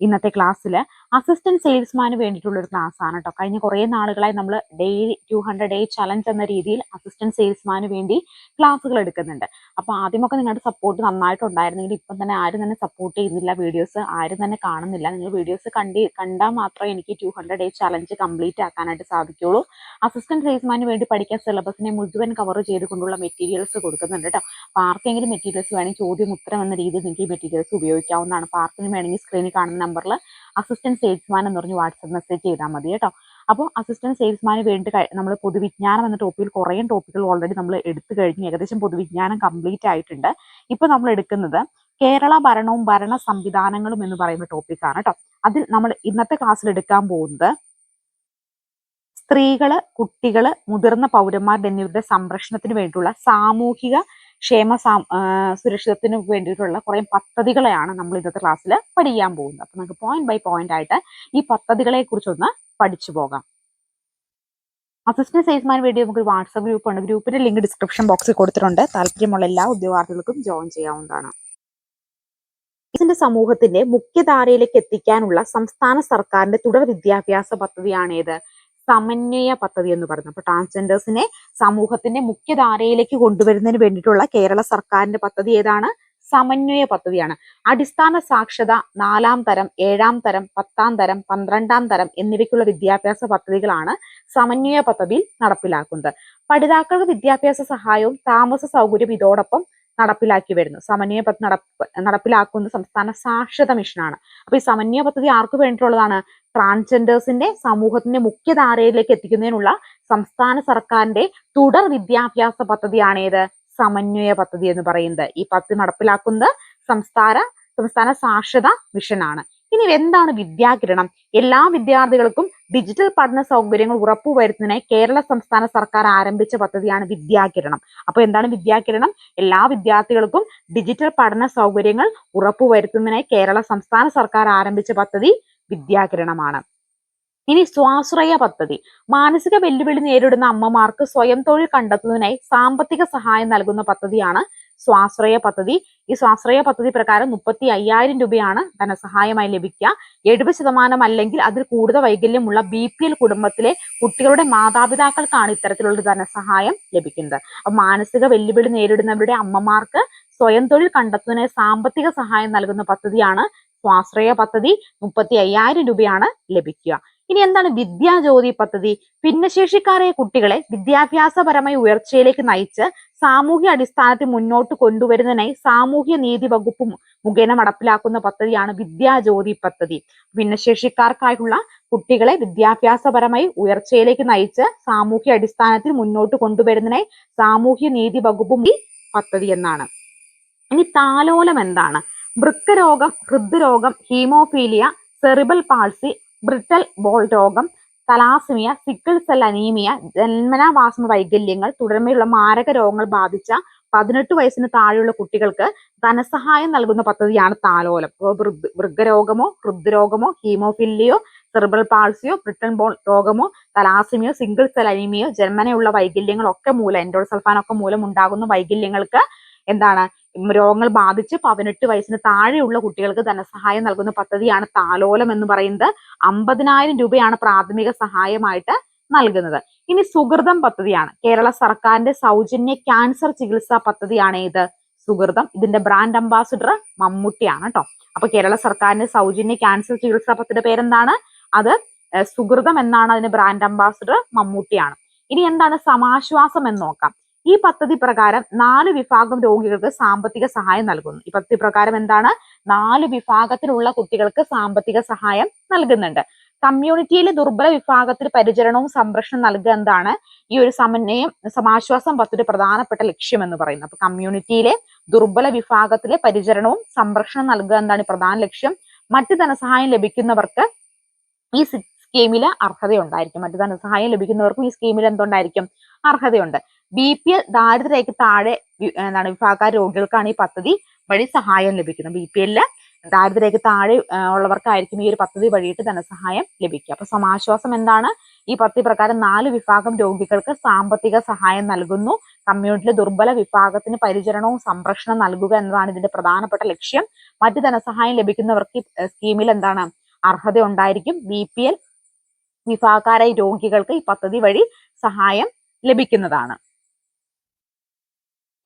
ഇന്നത്തെ ക്ലാസ്സിൽ അസിസ്റ്റന്റ് സെയിൽസ്മാന് വേണ്ടിയിട്ടുള്ള ഒരു ക്ലാസ് ആണ് കേട്ടോ കഴിഞ്ഞ കുറേ നാളുകളായി നമ്മൾ daily two hundred day challenge എന്ന രീതിയിൽ അസിസ്റ്റന്റ് സെയിൽസ്മാന് വേണ്ടി ക്ലാസ്സുകൾ എടുക്കുന്നുണ്ട്. അപ്പോൾ ആദ്യമൊക്കെ നിങ്ങളുടെ സപ്പോർട്ട് നന്നായിട്ടുണ്ടായിരുന്നെങ്കിൽ ഇപ്പം തന്നെ ആരും തന്നെ സപ്പോർട്ട് ചെയ്യുന്നില്ല വീഡിയോസ് ആരും തന്നെ കാണുന്നില്ല. നിങ്ങൾ വീഡിയോസ് കണ്ടി കണ്ടാൽ മാത്രമേ എനിക്ക് two hundred day challenge complete ആക്കാനായിട്ട് സാധിക്കുള്ളൂ. അസിസ്റ്റന്റ് സെയിൽസ്മാന് വേണ്ടി പഠിക്കാൻ സിലബസിനെ മുഴുവൻ കവർ ചെയ്തുകൊണ്ടുള്ള മെറ്റീരിയൽസ് കൊടുക്കുന്നുണ്ട് കേട്ടോ അപ്പോൾ ആർക്കെങ്കിലും മെറ്റീരിയൽസ് വേണമെങ്കിൽ ചോദ്യം ഉത്തരം എന്ന രീതിയിൽ നിങ്ങൾക്ക് ഈ മെറ്റീരിയൽസ് ഉപയോഗിക്കാവുന്നതാണ്. ആർക്കെങ്കിലും വേണമെങ്കിൽ സ്ക്രീനിൽ കാണുന്ന നമ്പറിൽ അസിസ്റ്റന്റ് സെയിൽസ്മാൻ എന്ന് പറഞ്ഞ് വാട്സപ്പ് മെസ്സേജ് ചെയ്താൽ മതി കേട്ടോ. അപ്പോൾ അസിസ്റ്റന്റ് സെയിൽസ്മാന് വേണ്ടി നമ്മൾ പൊതുവിജ്ഞാനം എന്ന ടോപ്പിൽ കുറേ ടോപ്പിക്കുകൾ ഓൾറെഡി നമ്മൾ എടുത്തു കഴിഞ്ഞു ഏകദേശം പൊതുവിജ്ഞാനം കംപ്ലീറ്റ് ആയിട്ടുണ്ട്. ഇപ്പോൾ നമ്മൾ എടുക്കുന്നത് കേരള ഭരണവും ഭരണ സംവിധാനങ്ങളും എന്ന് പറയുന്ന ടോപ്പിക്കാണ് കേട്ടോ. അതിൽ നമ്മൾ ഇന്നത്തെ ക്ലാസ്സിൽ എടുക്കാൻ പോകുന്നത് സ്ത്രീകൾ കുട്ടികൾ മുതിർന്ന പൗരന്മാർ എന്നിവരുടെ സംരക്ഷണത്തിന് വേണ്ടിയുള്ള സാമൂഹിക ക്ഷേമ സുരക്ഷിതത്തിന് വേണ്ടിയിട്ടുള്ള കുറേ പദ്ധതികളെയാണ് നമ്മൾ ഇന്നത്തെ ക്ലാസ്സിൽ പഠിക്കാൻ പോകുന്നത്. അപ്പം നമുക്ക് പോയിന്റ് ബൈ പോയിന്റ് ആയിട്ട് ഈ പദ്ധതികളെ കുറിച്ചൊന്ന് പഠിച്ചു പോകാം. അസിസ്റ്റന്റ് സെയിൽസ്മാൻ വേണ്ടി നമുക്ക് വാട്സ്ആപ്പ് ഗ്രൂപ്പ് ഉണ്ട്. ഗ്രൂപ്പിന്റെ ലിങ്ക് ഡിസ്ക്രിപ്ഷൻ ബോക്സിൽ കൊടുത്തിട്ടുണ്ട്. താല്പര്യമുള്ള എല്ലാ ഉദ്യോഗാർത്ഥികൾക്കും ജോയിൻ ചെയ്യാവുന്നതാണ്. ഇതിന്റെ സമൂഹത്തിന്റെ മുഖ്യധാരയിലേക്ക് എത്തിക്കാനുള്ള സംസ്ഥാന സർക്കാരിന്റെ തുടർ വിദ്യാഭ്യാസ പദ്ധതിയാണേത്. സമന്വയ പദ്ധതി എന്ന് പറയുന്നത്. അപ്പൊ ട്രാൻസ്ജെൻഡേഴ്സിനെ സമൂഹത്തിന്റെ മുഖ്യധാരയിലേക്ക് കൊണ്ടുവരുന്നതിന് വേണ്ടിയിട്ടുള്ള കേരള സർക്കാരിന്റെ പദ്ധതി ഏതാണ്? സമന്വയ പദ്ധതിയാണ്. അടിസ്ഥാന സാക്ഷരത നാലാം തരം ഏഴാം തരം പത്താം തരം പന്ത്രണ്ടാം തരം എന്നിവയ്ക്കുള്ള വിദ്യാഭ്യാസ പദ്ധതികളാണ് സമന്വയ പദ്ധതിയിൽ നടപ്പിലാക്കുന്നത്. പഠിതാക്കൾക്ക് വിദ്യാഭ്യാസ സഹായവും താമസ സൗകര്യവും ഇതോടൊപ്പം നടപ്പിലാക്കി വരുന്നു. സമന്വയ പദ്ധതി നടപ്പ് നടപ്പിലാക്കുന്ന സംസ്ഥാന സാക്ഷരത മിഷനാണ്. അപ്പൊ ഈ സമന്വയ പദ്ധതി ആർക്ക് വേണ്ടിയിട്ടുള്ളതാണ്? ട്രാൻസ്ജെൻഡേഴ്സിന്റെ സമൂഹത്തിന്റെ മുഖ്യധാരയിലേക്ക് എത്തിക്കുന്നതിനുള്ള സംസ്ഥാന സർക്കാരിന്റെ തുടർ വിദ്യാഭ്യാസ പദ്ധതിയാണ് ഏത് സമന്വയ പദ്ധതി എന്ന് പറയുന്നത്. ഈ പദ്ധതി നടപ്പിലാക്കുന്നത് സംസ്ഥാന സംസ്ഥാന സാക്ഷരത മിഷനാണ് ഇനി എന്താണ് വിദ്യാകിരണം എല്ലാ വിദ്യാർത്ഥികൾക്കും ഡിജിറ്റൽ പഠന സൗകര്യങ്ങൾ ഉറപ്പുവരുത്തുന്നതിന് കേരള സംസ്ഥാന സർക്കാർ ആരംഭിച്ച പദ്ധതിയാണ് വിദ്യാകിരണം അപ്പൊ എന്താണ് വിദ്യാകിരണം എല്ലാ വിദ്യാർത്ഥികൾക്കും ഡിജിറ്റൽ പഠന സൗകര്യങ്ങൾ ഉറപ്പുവരുത്തുന്നതിനായി കേരള സംസ്ഥാന സർക്കാർ ആരംഭിച്ച പദ്ധതി വിദ്യാകിരണമാണ് ഇനി സ്വാശ്രയ പദ്ധതി. മാനസിക വെല്ലുവിളി നേരിടുന്ന അമ്മമാർക്ക് സ്വയം തൊഴിൽ കണ്ടെത്തുന്നതിനായി സാമ്പത്തിക സഹായം നൽകുന്ന പദ്ധതിയാണ് സ്വാശ്രയ പദ്ധതി. ഈ സ്വാശ്രയ പദ്ധതി പ്രകാരം മുപ്പത്തി അയ്യായിരം രൂപയാണ് ധനസഹായമായി ലഭിക്കുക. എഴുപത് ശതമാനം അല്ലെങ്കിൽ അതിൽ കൂടുതൽ വൈകല്യമുള്ള ബി പി എൽ കുടുംബത്തിലെ കുട്ടികളുടെ മാതാപിതാക്കൾക്കാണ് ഇത്തരത്തിലുള്ള ധനസഹായം ലഭിക്കുന്നത്. അപ്പൊ മാനസിക വെല്ലുവിളി നേരിടുന്നവരുടെ അമ്മമാർക്ക് സ്വയം തൊഴിൽ കണ്ടെത്തുന്നതിന് സാമ്പത്തിക സഹായം നൽകുന്ന പദ്ധതിയാണ് സ്വാശ്രയ പദ്ധതി മുപ്പത്തി അയ്യായിരം രൂപയാണ് ലഭിക്കുക. ഇനി എന്താണ് വിദ്യാജ്യോതി പദ്ധതി? ഭിന്നശേഷിക്കാരായ കുട്ടികളെ വിദ്യാഭ്യാസപരമായ ഉയർച്ചയിലേക്ക് നയിച്ച് സാമൂഹ്യ അടിസ്ഥാനത്തിൽ മുന്നോട്ട് കൊണ്ടുവരുന്നതിനായി സാമൂഹ്യ നീതി വകുപ്പ് മുഖേന നടപ്പിലാക്കുന്ന പദ്ധതിയാണ് വിദ്യാജ്യോതി പദ്ധതി. ഭിന്നശേഷിക്കാർക്കായുള്ള കുട്ടികളെ വിദ്യാഭ്യാസപരമായി ഉയർച്ചയിലേക്ക് നയിച്ച് സാമൂഹ്യ അടിസ്ഥാനത്തിൽ മുന്നോട്ട് കൊണ്ടുവരുന്നതിനായി സാമൂഹ്യ നീതി വകുപ്പ് പദ്ധതി എന്നാണ്. ഇനി താലോലം എന്താണ്? വൃക്കരോഗം ഹൃദ്രോഗം haemophilia cerebral palsy brittle bone രോഗം തലാസിമിയ സിക്കിൾ സെൽ അനീമിയ ജന്മനാവാസമ വൈകല്യങ്ങൾ തുടർമയുള്ള മാരക രോഗങ്ങൾ ബാധിച്ച പതിനെട്ട് വയസ്സിന് താഴെയുള്ള കുട്ടികൾക്ക് ധനസഹായം നൽകുന്ന പദ്ധതിയാണ് താലോലം. വൃഗരോഗമോ ഹൃദ്രോഗമോ ഹീമോഫില്ലിയോ സെർബൽ പാൾസിയോ ബ്രിട്ടൻ ബോൾ രോഗമോ തലാസിമിയോ സിംഗിൾ സെൽ അനീമിയോ ജന്മനയുള്ള വൈകല്യങ്ങളൊക്കെ മൂലം എൻഡോസൾഫാൻ ഒക്കെ മൂലം ഉണ്ടാകുന്ന വൈകല്യങ്ങൾക്ക് എന്താണ്? രോഗങ്ങൾ ബാധിച്ച് പതിനെട്ട് വയസ്സിന് താഴെയുള്ള കുട്ടികൾക്ക് ധനസഹായം നൽകുന്ന പദ്ധതിയാണ് താലോലം എന്ന് പറയുന്നത്. അമ്പതിനായിരം രൂപയാണ് പ്രാഥമിക സഹായമായിട്ട് നൽകുന്നത്. ഇനി സുഹൃതം പദ്ധതിയാണ്. കേരള സർക്കാരിന്റെ സൗജന്യ ക്യാൻസർ ചികിത്സാ പദ്ധതിയാണ് ഇത്. സുഹൃതം ഇതിന്റെ ബ്രാൻഡ് അംബാസിഡർ മമ്മൂട്ടിയാണ് കേട്ടോ അപ്പൊ കേരള സർക്കാരിന്റെ സൗജന്യ ക്യാൻസർ ചികിത്സാ പദ്ധതിയുടെ പേരെന്താണ്? അത് സുഹൃതം എന്നാണ് അതിന്റെ ബ്രാൻഡ് അംബാസിഡർ മമ്മൂട്ടിയാണ്. ഇനി എന്താണ് സമാശ്വാസം എന്ന് നോക്കാം. ഈ പദ്ധതി പ്രകാരം നാല് വിഭാഗം രോഗികൾക്ക് സാമ്പത്തിക സഹായം നൽകുന്നു. ഈ പദ്ധതി പ്രകാരം എന്താണ്? നാല് വിഭാഗത്തിലുള്ള കുട്ടികൾക്ക് സാമ്പത്തിക സഹായം നൽകുന്നുണ്ട്. കമ്മ്യൂണിറ്റിയിലെ ദുർബല വിഭാഗത്തിൽ പരിചരണവും സംരക്ഷണം നൽകുക എന്താണ്? ഈ ഒരു സമന്വയം സമാശ്വാസം പദ്ധതി പ്രധാനപ്പെട്ട ലക്ഷ്യം എന്ന് പറയുന്നത് അപ്പൊ കമ്മ്യൂണിറ്റിയിലെ ദുർബല വിഭാഗത്തിലെ പരിചരണവും സംരക്ഷണം നൽകുക എന്താണ് പ്രധാന ലക്ഷ്യം? മറ്റ് ധനസഹായം ലഭിക്കുന്നവർക്ക് ഈ സ്കീമിൽ അർഹതയുണ്ടായിരിക്കും. മറ്റു ധനസഹായം ലഭിക്കുന്നവർക്കും ഈ സ്കീമിൽ എന്തുണ്ടായിരിക്കും? അർഹതയുണ്ട്. ബി പി എൽ ദാരിദ്ര്യരേഖയ്ക്ക് താഴെ എന്താണ് വിഭാഗക്കാർ രോഗികൾക്കാണ് ഈ പദ്ധതി വഴി സഹായം ലഭിക്കുന്നത്. ബി പി എല്ലിൽ ദാരിദ്ര്യരേഖ താഴെ ഉള്ളവർക്കായിരിക്കും ഈ ഒരു പദ്ധതി വഴിയിട്ട് ധനസഹായം ലഭിക്കുക. അപ്പൊ സമാശ്വാസം എന്താണ്? ഈ പദ്ധതി പ്രകാരം നാല് വിഭാഗം രോഗികൾക്ക് സാമ്പത്തിക സഹായം നൽകുന്നു. കമ്മ്യൂണിറ്റിയിലെ ദുർബല വിഭാഗത്തിന് പരിചരണവും സംരക്ഷണവും നൽകുക എന്നതാണ് ഇതിന്റെ പ്രധാനപ്പെട്ട ലക്ഷ്യം. മറ്റ് ധനസഹായം ലഭിക്കുന്നവർക്ക് സ്കീമിൽ എന്താണ് അർഹത ഉണ്ടായിരിക്കും. ബി പി എൽ വിഭാഗക്കാരായ രോഗികൾക്ക് ഈ പദ്ധതി വഴി സഹായം ലഭിക്കുന്നതാണ്.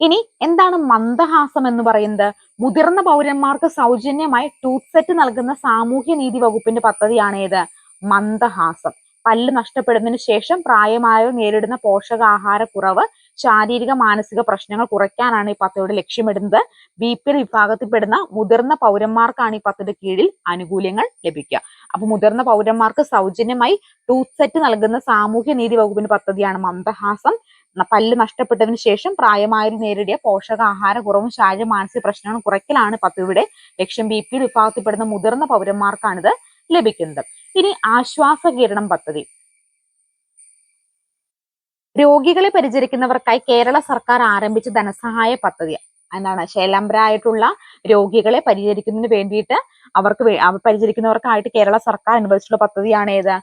ഇനി എന്താണ് മന്ദഹാസം എന്ന് പറയുന്നത്? മുതിർന്ന പൗരന്മാർക്ക് സൗജന്യമായി ടൂത്ത് സെറ്റ് നൽകുന്ന സാമൂഹ്യ നീതി വകുപ്പിന്റെ പദ്ധതിയാണ് ഏത്? മന്ദഹാസം. പല്ല് നഷ്ടപ്പെടുന്നതിന് ശേഷം പ്രായമായവർ നേരിടുന്ന പോഷകാഹാരക്കുറവ് ശാരീരിക മാനസിക പ്രശ്നങ്ങൾ കുറയ്ക്കാനാണ് ഈ പദ്ധതിയുടെ ലക്ഷ്യമിടുന്നത്. ബി പി എൽ വിഭാഗത്തിൽപ്പെടുന്ന മുതിർന്ന പൗരന്മാർക്കാണ് ഈ പദ്ധതി കീഴിൽ ആനുകൂല്യങ്ങൾ ലഭിക്കുക. അപ്പൊ മുതിർന്ന പൗരന്മാർക്ക് സൗജന്യമായി ടൂത്ത് സെറ്റ് നൽകുന്ന സാമൂഹ്യ നീതി വകുപ്പിന്റെ പദ്ധതിയാണ് മന്ദഹാസം. പല്ല് നഷ്ടപ്പെട്ടതിന് ശേഷം പ്രായമായവർ നേരിടിയ പോഷകാഹാര കുറവും ശാരീരിക മാനസിക പ്രശ്നങ്ങളും കുറയ്ക്കലാണ് പദ്ധതിയുടെ ലക്ഷ്യം ബി പി വിഭാഗത്തിൽപ്പെടുന്ന മുതിർന്ന പൗരന്മാർക്കാണിത് ലഭിക്കുന്നത്. ഇനി ആശ്വാസ കിരണം പദ്ധതി. രോഗികളെ പരിചരിക്കുന്നവർക്കായി കേരള സർക്കാർ ആരംഭിച്ച ധനസഹായ പദ്ധതി. എന്താണ്? ശൈലംബരായിട്ടുള്ള രോഗികളെ പരിചരിക്കുന്നതിന് വേണ്ടിയിട്ട് അവർക്ക് പരിചരിക്കുന്നവർക്കായിട്ട് കേരള സർക്കാർ അനുവദിച്ചിട്ടുള്ള പദ്ധതിയാണ് ഏത്?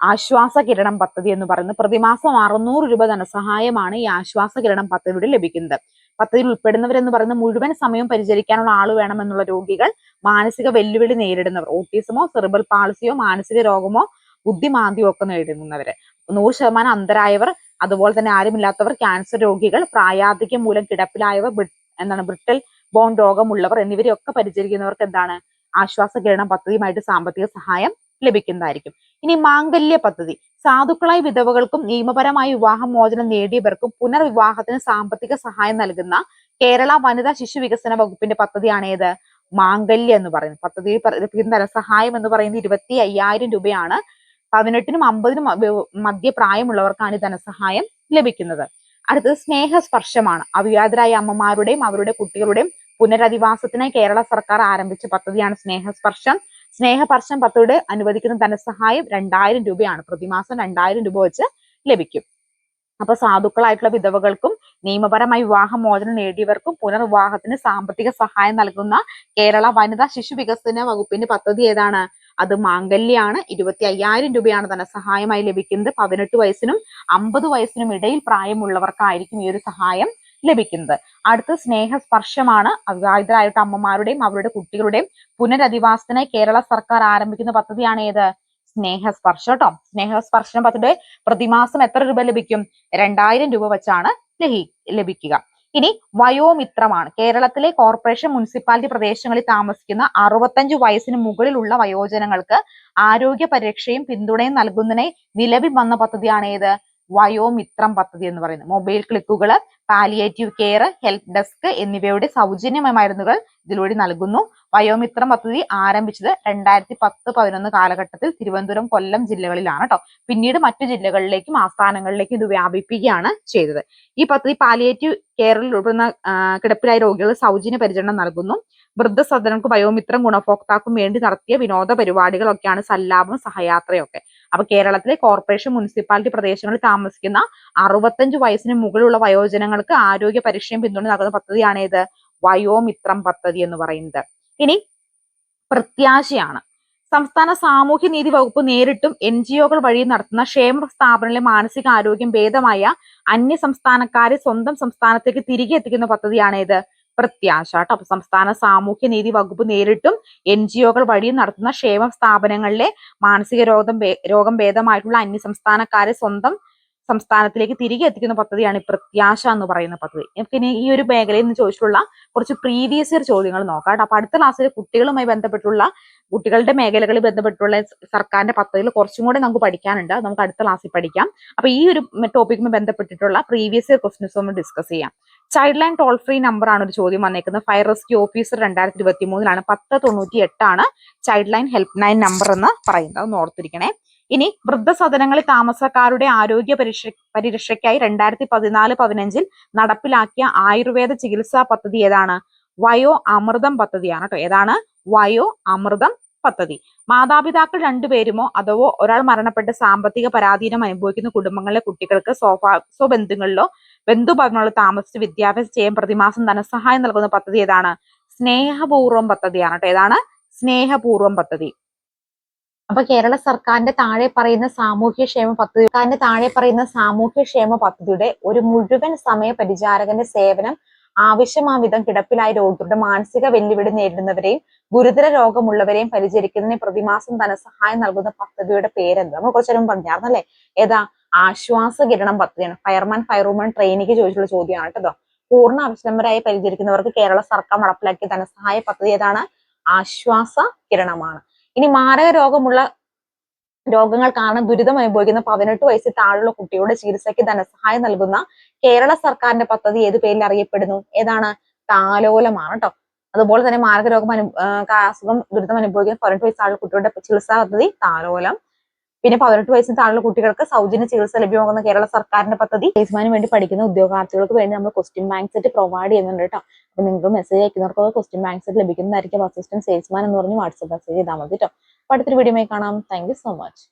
ആശ്വാസ കിരണം പദ്ധതി എന്ന് പറയുന്നത് പ്രതിമാസം അറുന്നൂറ് രൂപ ധനസഹായമാണ് ഈ ആശ്വാസ കിരണം പദ്ധതിയുടെ ലഭിക്കുന്നത്. പദ്ധതിയിൽ ഉൾപ്പെടുന്നവരെന്ന് പറയുന്ന മുഴുവൻ സമയം പരിചരിക്കാനുള്ള ആൾ വേണമെന്നുള്ള രോഗികൾ മാനസിക വെല്ലുവിളി നേരിടുന്നവർ ഓട്ടിസമോ സെറിബൽ പാളിസിയോ മാനസിക രോഗമോ ബുദ്ധിമാന്ദ്യമോ ഒക്കെ നേരിടുന്നവര്. നൂറ് ശതമാനം അന്തരായവർ അതുപോലെ തന്നെ ആരുമില്ലാത്തവർ ക്യാൻസർ രോഗികൾ പ്രായാധിക്യം മൂലം കിടപ്പിലായവർ എന്താണ് ബ്രിട്ടൽ ബോൺ രോഗമുള്ളവർ എന്നിവരെയൊക്കെ പരിചരിക്കുന്നവർക്ക് എന്താണ് ആശ്വാസ കിരണം പദ്ധതിയുമായിട്ട് സാമ്പത്തിക സഹായം ലഭിക്കുന്നതായിരിക്കും. ഇനി മാംഗല്യ പദ്ധതി. സാധുക്കളായ വിധവകൾക്കും നിയമപരമായ വിവാഹ മോചനം നേടിയവർക്കും പുനർവിവാഹത്തിന് സാമ്പത്തിക സഹായം നൽകുന്ന കേരള വനിതാ ശിശു വികസന വകുപ്പിന്റെ പദ്ധതിയാണ് ഏത്? മാംഗല്യ എന്ന് പറയുന്നത്. പദ്ധതി ധനസഹായം എന്ന് പറയുന്നത് ഇരുപത്തി അയ്യായിരം രൂപയാണ്. പതിനെട്ടിനും അമ്പതിനും മധ്യ പ്രായമുള്ളവർക്കാണ് ഈ ധനസഹായം ലഭിക്കുന്നത്. അടുത്തത് സ്നേഹസ്പർശമാണ്. അവിവാഹിതരായ അമ്മമാരുടെയും അവരുടെ കുട്ടികളുടെയും പുനരധിവാസത്തിനായി കേരള സർക്കാർ ആരംഭിച്ച പദ്ധതിയാണ് സ്നേഹസ്പർശം. സ്നേഹപർശം പത്തോട് അനുവദിക്കുന്ന ധനസഹായം രണ്ടായിരം രൂപയാണ്. പ്രതിമാസം രണ്ടായിരം രൂപ വെച്ച് ലഭിക്കും. അപ്പൊ സാധുക്കളായിട്ടുള്ള വിധവകൾക്കും നിയമപരമായി വിവാഹമോചനം നേടിയവർക്കും പുനർവിവാഹത്തിന് സാമ്പത്തിക സഹായം നൽകുന്ന കേരള വനിതാ ശിശു വികസന വകുപ്പിന്റെ പദ്ധതി ഏതാണ്? അത് മാംഗല്യാണ്. ഇരുപത്തി അയ്യായിരം രൂപയാണ് ധനസഹായമായി ലഭിക്കുന്നത്. പതിനെട്ട് വയസ്സിനും അമ്പത് വയസ്സിനും ഇടയിൽ പ്രായമുള്ളവർക്കായിരിക്കും ഈ ഒരു സഹായം. ലഭിക്കുന്നത്. അടുത്ത സ്നേഹസ്പർശമാണ്. അവിവാഹിതരായിട്ട് അമ്മമാരുടെയും അവരുടെ കുട്ടികളുടെയും പുനരധിവാസത്തിനായി കേരള സർക്കാർ ആരംഭിക്കുന്ന പദ്ധതിയാണ് ഏത്? സ്നേഹസ്പർശം കേട്ടോ. സ്നേഹസ്പർശന പദ്ധതിയുടെ പ്രതിമാസം എത്ര രൂപ ലഭിക്കും? രണ്ടായിരം രൂപ വെച്ചാണ് ലഭിക്കുക. ഇനി വയോമിത്രമാണ്. കേരളത്തിലെ കോർപ്പറേഷൻ മുനിസിപ്പാലിറ്റി പ്രദേശങ്ങളിൽ താമസിക്കുന്ന അറുപത്തഞ്ച് വയസ്സിന് മുകളിലുള്ള വയോജനങ്ങൾക്ക് ആരോഗ്യ പരിരക്ഷയും പിന്തുണയും നൽകുന്നതിനെ നിലവിൽ വന്ന പദ്ധതിയാണ് ഏത്? വയോമിത്രം പദ്ധതി എന്ന് പറയുന്നത്. മൊബൈൽ ക്ലിക്കുകൾ പാലിയേറ്റീവ് കെയർ ഹെൽപ്പ് ഡെസ്ക് എന്നിവയുടെ സൗജന്യമായ മരുന്നുകൾ ഇതിലൂടെ നൽകുന്നു. വയോമിത്രം പദ്ധതി ആരംഭിച്ചത് രണ്ടായിരത്തി പത്ത് പതിനൊന്ന് കാലഘട്ടത്തിൽ തിരുവനന്തപുരം കൊല്ലം ജില്ലകളിലാണ് കേട്ടോ പിന്നീട് മറ്റു ജില്ലകളിലേക്കും ആസ്ഥാനങ്ങളിലേക്കും ഇത് വ്യാപിപ്പിക്കുകയാണ് ചെയ്തത്. ഈ പദ്ധതി പാലിയേറ്റീവ് കെയറിൽ ഉൾപ്പെടുന്ന കിടപ്പിലായ രോഗികൾ സൗജന്യ പരിചരണം നൽകുന്നു. വൃദ്ധസദനങ്ങൾക്ക് വയോമിത്രം ഗുണഭോക്താക്കും വേണ്ടി നടത്തിയ വിനോദ പരിപാടികളൊക്കെയാണ് സല്ലാപം സഹയാത്രയൊക്കെ. അപ്പൊ കേരളത്തിലെ കോർപ്പറേഷൻ മുനിസിപ്പാലിറ്റി പ്രദേശങ്ങളിൽ താമസിക്കുന്ന അറുപത്തഞ്ച് വയസ്സിന് മുകളിലുള്ള വയോജനങ്ങൾക്ക് ആരോഗ്യ പരിരക്ഷയും പിന്തുണ നൽകുന്ന പദ്ധതിയാണ് ഏത് വയോമിത്രം പദ്ധതി എന്ന് പറയുന്നത്. ഇനി പ്രത്യാശയാണ്. സംസ്ഥാന സാമൂഹ്യ നീതി വകുപ്പ് നേരിട്ടും എൻ ജി ഒകൾ വഴി നടത്തുന്ന ക്ഷേമ സ്ഥാപനങ്ങളിലെ മാനസികാരോഗ്യം ഭേദമായ അന്യ സംസ്ഥാനക്കാരെ സ്വന്തം സംസ്ഥാനത്തേക്ക് തിരികെ എത്തിക്കുന്ന പദ്ധതിയാണ് ഇത്. പ്രത്യാശ കേട്ടോ. അപ്പൊ സംസ്ഥാന സാമൂഹ്യ നീതി വകുപ്പ് നേരിട്ടും എൻ ജി ഒകൾ വഴിയും നടത്തുന്ന ക്ഷേമ സ്ഥാപനങ്ങളിലെ മാനസിക രോഗം രോഗം ഭേദമായിട്ടുള്ള അന്യ സംസ്ഥാനക്കാരെ സ്വന്തം സംസ്ഥാനത്തിലേക്ക് തിരികെ എത്തിക്കുന്ന പദ്ധതിയാണ് ഈ പ്രത്യാശ എന്ന് പറയുന്ന പദ്ധതി. പിന്നെ ഈ ഒരു മേഖലയിൽ നിന്ന് ചോദിച്ചിട്ടുള്ള കുറച്ച് പ്രീവിയസ് ഇയർ ചോദ്യങ്ങൾ നോക്കാം കേട്ടോ. അപ്പൊ അടുത്ത ക്ലാസ്സിൽ കുട്ടികളുമായി ബന്ധപ്പെട്ടുള്ള കുട്ടികളുടെ മേഖലകളിൽ ബന്ധപ്പെട്ടുള്ള സർക്കാരിന്റെ പദ്ധതികൾ കുറച്ചും കൂടെ നമുക്ക് പഠിക്കാനുണ്ട്. നമുക്ക് അടുത്ത ക്ലാസ്സിൽ പഠിക്കാം. അപ്പൊ ഈ ഒരു ടോപ്പിക്കുമായി ബന്ധപ്പെട്ടിട്ടുള്ള പ്രീവിയസ് ഇയർ ക്വസ്റ്റ്യൻസ് നമ്മൾ ഡിസ്കസ് ചെയ്യാം. Child line toll free number ആണ് ഒരു ചോദ്യം വന്നേക്കുന്നത്. ഫയർ റെസ്ക്യൂ ഓഫീസർ രണ്ടായിരത്തി ഇരുപത്തി മൂന്നിലാണ് പത്ത് തൊണ്ണൂറ്റി എട്ടാണ് child line help line number എന്ന് പറയുന്നത്. ഓർത്തിരിക്കണേ. ഇനി വൃദ്ധസദനങ്ങളിൽ താമസക്കാരുടെ ആരോഗ്യ പരിരക്ഷ പരിരക്ഷയ്ക്കായി രണ്ടായിരത്തി പതിനാല് പതിനഞ്ചിൽ നടപ്പിലാക്കിയ ആയുർവേദ ചികിത്സാ പദ്ധതി ഏതാണ്? വയോ അമൃതം പദ്ധതിയാണ് കേട്ടോ ഏതാണ്? വയോ അമൃതം പദ്ധതി. മാതാപിതാക്കൾ രണ്ടുപേരുമോ അഥവോ ഒരാൾ മരണപ്പെട്ട് സാമ്പത്തിക പരാധീനം അനുഭവിക്കുന്ന കുടുംബങ്ങളിലെ കുട്ടികൾക്ക് സ്വഭാ സ്വബന്ധുങ്ങളിലോ ബന്ധുഭവനങ്ങളിലോ താമസിച്ച് വിദ്യാഭ്യാസം ചെയ്യാൻ പ്രതിമാസം ധനസഹായം നൽകുന്ന പദ്ധതി ഏതാണ്? സ്നേഹപൂർവം പദ്ധതിയാണ് കേട്ടോ ഏതാണ്? സ്നേഹപൂർവം പദ്ധതി. അപ്പൊ കേരള സർക്കാരിന്റെ താഴെ പറയുന്ന സാമൂഹ്യ ക്ഷേമ പദ്ധതി സർക്കാരിന്റെ താഴെ പറയുന്ന സാമൂഹ്യ ക്ഷേമ പദ്ധതിയുടെ ഒരു മുഴുവൻ സമയ പരിചാരകന്റെ സേവനം ആവശ്യമാം വിധം കിടപ്പിലായ രോഗികളുടെ മാനസിക വെല്ലുവിളി നേരിടുന്നവരെയും ഗുരുതര രോഗമുള്ളവരെയും പരിചരിക്കുന്നതിന് പ്രതിമാസം ധനസഹായം നൽകുന്ന പദ്ധതിയുടെ പേരെന്താ? നമ്മൾ കുറച്ചു നേരം പറഞ്ഞായിരുന്നല്ലേ ഏതാ? ആശ്വാസ കിരണം പദ്ധതിയാണ്. ഫയർമാൻ ഫയർവുമൻ ട്രെയിനിക്ക് ചോദിച്ചുള്ള ചോദ്യമാണ് കേട്ടോ. പൂർണ അവിശ്രമരായി പരിചരിക്കുന്നവർക്ക് കേരള സർക്കാർ നടപ്പിലാക്കിയ ധനസഹായ പദ്ധതി ഏതാണ്? ആശ്വാസ കിരണമാണ്. ഇനി മാരക രോഗമുള്ള രോഗങ്ങൾ കാരണം ദുരിതം അനുഭവിക്കുന്ന പതിനെട്ട് വയസ്സിൽ താഴെയുള്ള കുട്ടിയുടെ ചികിത്സയ്ക്ക് ധനസഹായം നൽകുന്ന കേരള സർക്കാരിന്റെ പദ്ധതി ഏത് പേരിൽ അറിയപ്പെടുന്നു? ഏതാണ്? താലോലമാണ് കേട്ടോ അതുപോലെ തന്നെ മാരക രോഗം അനു അസുഖം ദുരിതം അനുഭവിക്കുന്ന പതിനെട്ട് വയസ്സ് താഴെ കുട്ടികളുടെ ചികിത്സാ പദ്ധതി താലോലം. പിന്നെ പതിനെട്ട് വയസ്സിന് താഴെയുള്ള കുട്ടികൾക്ക് സൗജന്യ ചികിത്സ ലഭ്യമാകുന്ന കേരള സർക്കാരിന്റെ പദ്ധതി. പ്ലേസ്മെന്റിന് വേണ്ടി പഠിക്കുന്ന ഉദ്യോഗാർത്ഥികൾക്ക് വേണ്ടി നമ്മൾ ക്വസ്റ്റ്യൻ ബാങ്ക് സെറ്റ് പ്രൊവൈഡ് ചെയ്യുന്നുണ്ട് കേട്ടോ അപ്പൊ നിങ്ങൾക്ക് മെസ്സേജ് അയക്കുന്നവർക്ക് ക്വസ്റ്റ്യൻ സെറ്റ് ലഭിക്കുന്നതായിരിക്കും അസിസ്റ്റന്റ് സെയിൽസ്മാൻ എന്ന് പറഞ്ഞ് വാട്സ്ആപ്പ് മെസ്സേജ് ചെയ്താൽ മതി കേട്ടോ അപ്പൊ അടുത്തൊരു വീഡിയോ കാണാം. Thank so much